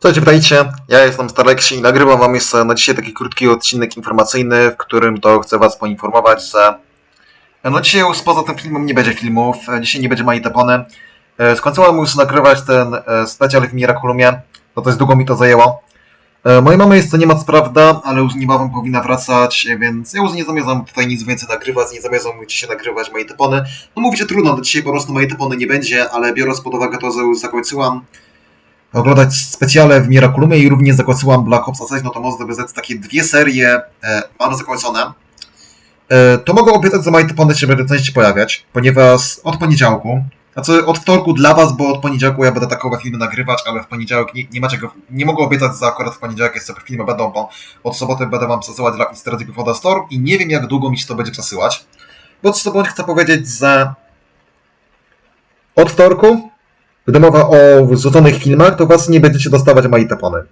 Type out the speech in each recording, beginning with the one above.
Cześć, witajcie. Ja jestem Starleksi i nagrywam wam jeszcze na dzisiaj taki krótki odcinek informacyjny, w którym to chcę was poinformować, że no dzisiaj już poza tym filmem nie będzie filmów, e, dzisiaj nie będzie Mai Tepony. E, Skończyłem już nagrywać ten e, specjal w Miraculumie, no to jest długo mi to zajęło. E, Mojej mamy to nie ma prawda, ale już niebawem powinna wracać, e, więc ja już nie zamierzam tutaj nic więcej nagrywać, nie zamierzam dzisiaj nagrywać Mai Tepony. No mówicie trudno, no dzisiaj po prostu Mai Tepony nie będzie, ale biorąc pod uwagę to, że już zakończyłam oglądać specjale w Miraculumie i również zakończyłam Black Ops 6, no to by rzec takie dwie serie e, mam zakończone. E, to mogę obiecać, że moje typony się będą częściej pojawiać, ponieważ od poniedziałku, znaczy od wtorku dla was, bo od poniedziałku ja będę takowe filmy nagrywać, ale w poniedziałek nie, nie macie go, nie mogę obiecać, że akurat w poniedziałek jeszcze filmy będą, bo od soboty będę wam przesyłać dla Strategy of the Storm i nie wiem jak długo mi się to będzie przesyłać. Bo z tobą chcę powiedzieć, że od wtorku gdy mowa o wrzuconych filmach, to was nie będziecie dostawać mojej tapony.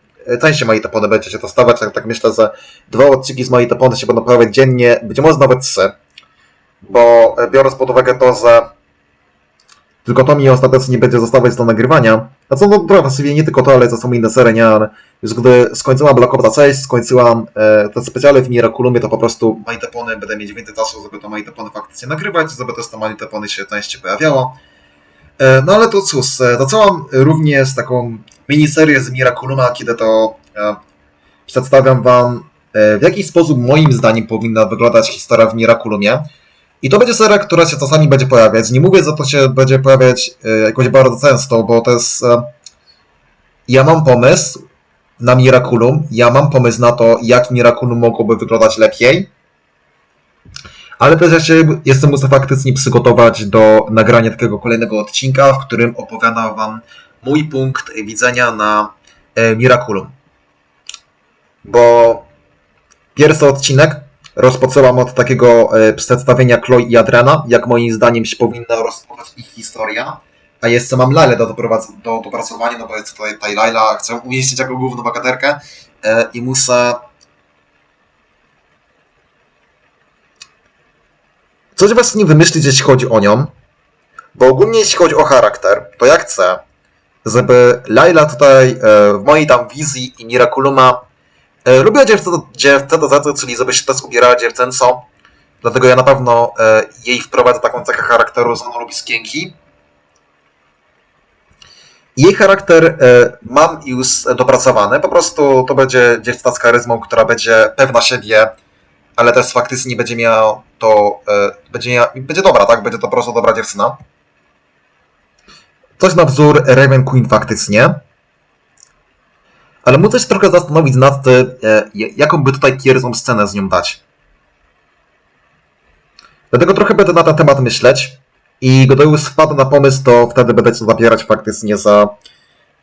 Częściej mojej tapony będziecie dostawać, ale tak myślę, że dwa odcinki z mojej tapony się będą pojawiać dziennie, być może nawet trzy. Bo e, biorąc pod uwagę to, że tylko to mi ostatecznie nie będzie zostawać do nagrywania, a co no dobra, właściwie nie tylko to, ale to są inne serie, nie, ale już gdy skończyłam Black Ops 6, skończyłam e, te specjale w Miraculumie, to po prostu mojej tapony będę mieć więcej czasu, żeby to mojej tapony faktycznie nagrywać, żeby też to mojej tapony się częściej pojawiało. E, No ale to cóż, e, zaczęłam również taką miniserię z Miraculuma, kiedy to e, przedstawiam wam w jaki sposób moim zdaniem powinna wyglądać historia w Miraculumie. I to będzie seria, która się czasami będzie pojawiać. Nie mówię, że to się będzie pojawiać jakoś bardzo często, bo to jest... Ja mam pomysł na Miraculum, ja mam pomysł na to, jak Miraculum mogłoby wyglądać lepiej. Ale też ja się jestem faktycznie przygotować do nagrania takiego kolejnego odcinka, w którym opowiadam Wam mój punkt widzenia na e, Miraculum. Bo pierwszy odcinek rozpoczęłam od takiego e, przedstawienia Chloe i Adriana, jak moim zdaniem się powinna rozpocząć ich historia. A jeszcze mam Lailę do, do dopracowania, no bo jest tutaj, tutaj Laila, chcę umieścić jako główną bohaterkę e, i muszę coś właśnie wymyślić, jeśli chodzi o nią. Bo ogólnie jeśli chodzi o charakter, to ja chcę, żeby Laila tutaj e, w mojej tam wizji i Miraculuma e, lubiła dziewczęta, dziewczęta czyli żeby się też ubierała dziewczęcą. Dlatego ja na pewno e, jej wprowadzę taką cechę charakteru, że ona lubi skienki. Jej charakter e, mam już dopracowany. Po prostu to będzie dziewczyna z charyzmą, która będzie pewna siebie, ale też faktycznie nie będzie miała to, e, będzie, miała, będzie dobra, tak? Będzie to po prostu dobra dziewczyna. Coś na wzór Raven Queen faktycznie. Ale muszę się trochę zastanowić nad tym, e, jaką by tutaj kierową scenę z nią dać. Dlatego trochę będę na ten temat myśleć. I gdy już wpadł na pomysł, to wtedy będę się zabierać faktycznie za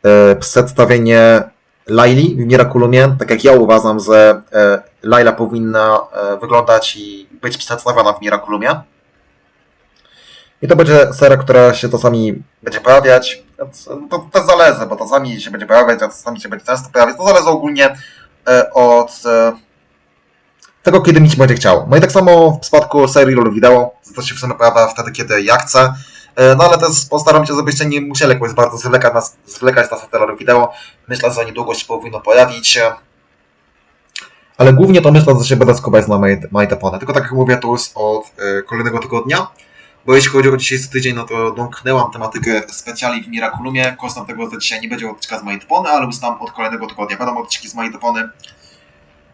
e, przedstawienie Laili w Miraculumie. Tak jak ja uważam, że e, Laila powinna e, wyglądać i być przedstawiona w Miraculumie. I to będzie seria, która się czasami będzie pojawiać. E, To też zależy, bo czasami się będzie pojawiać, a czasami się będzie często pojawiać. To zależy ogólnie e, od tego, kiedy mi się będzie chciało. No i tak samo w przypadku serii LoL Wideo, to się w sumie pojawia wtedy, kiedy ja chcę. No ale też postaram się, żebyście nie musieli jakoś bardzo zwlekać na, zwlekać na LoL Wideo. Myślę, że niedługo się powinno pojawić. Ale głównie to myślę, że się będę skupiać na MyTepony. Tylko tak jak mówię, to jest od e, kolejnego tygodnia. Bo jeśli chodzi o dzisiejszy tydzień, no to domknęłam tematykę specjali w Miraculumie. Kosztem tego, że dzisiaj nie będzie odcinka z MyTepony, ale już tam od kolejnego tygodnia będą odcinki z MyTepony.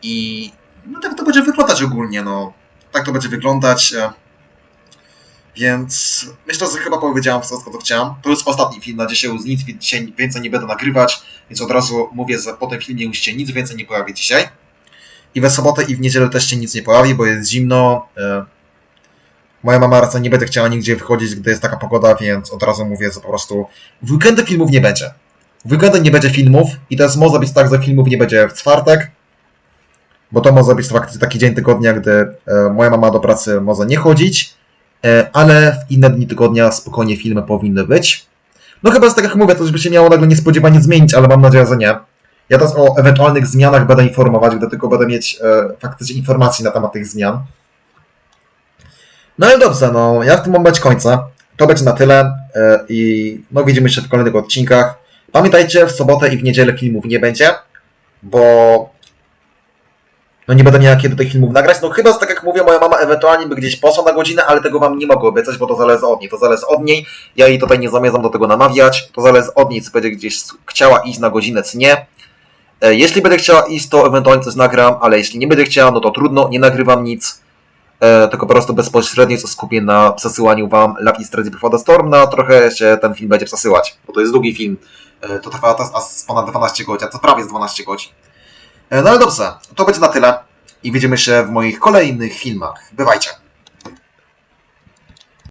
I no tak to będzie wyglądać ogólnie, no. Tak to będzie wyglądać. e. Więc myślę, że chyba powiedziałem wszystko, co chciałem. To jest ostatni film na dzisiaj, już nic więcej nie będę nagrywać, więc od razu mówię, że po tym filmie już się nic więcej nie pojawi dzisiaj. I we sobotę i w niedzielę też się nic nie pojawi, bo jest zimno. e. Moja mama raczej nie będzie chciała nigdzie wychodzić, gdy jest taka pogoda, więc od razu mówię, że po prostu w weekendy filmów nie będzie. W weekendy nie będzie filmów i teraz może być tak, że filmów nie będzie w czwartek, bo to może być faktycznie taki dzień tygodnia, gdy e, moja mama do pracy może nie chodzić, e, ale w inne dni tygodnia spokojnie filmy powinny być. No chyba, że tak jak mówię, to by się miało nagle niespodziewanie zmienić, ale mam nadzieję, że nie. Ja teraz o ewentualnych zmianach będę informować, gdy tylko będę mieć e, faktycznie informacji na temat tych zmian. No ale dobrze, no ja w tym momencie kończę. To będzie na tyle e, i no widzimy się w kolejnych odcinkach. Pamiętajcie, w sobotę i w niedzielę filmów nie będzie, bo no nie będę miał kiedy tych filmów nagrać. No chyba, tak jak mówię, moja mama ewentualnie by gdzieś poszła na godzinę, ale tego wam nie mogę obiecać, bo to zależy od niej. To zależy od niej. Ja jej tutaj nie zamierzam do tego namawiać. To zależy od niej, czy będzie gdzieś chciała iść na godzinę, czy nie. E, Jeśli będę chciała iść, to ewentualnie coś nagram, ale jeśli nie będzie chciała, no to trudno, nie nagrywam nic. E, tylko po prostu bezpośrednio się skupię na przesyłaniu wam Lucky Strategy Before the Storm, na trochę się ten film będzie przesyłać, bo to jest długi film. E, to trwa z ponad 12 godzin, a to prawie z 12 godzin. No ale dobrze, to będzie na tyle i widzimy się w moich kolejnych filmach. Bywajcie!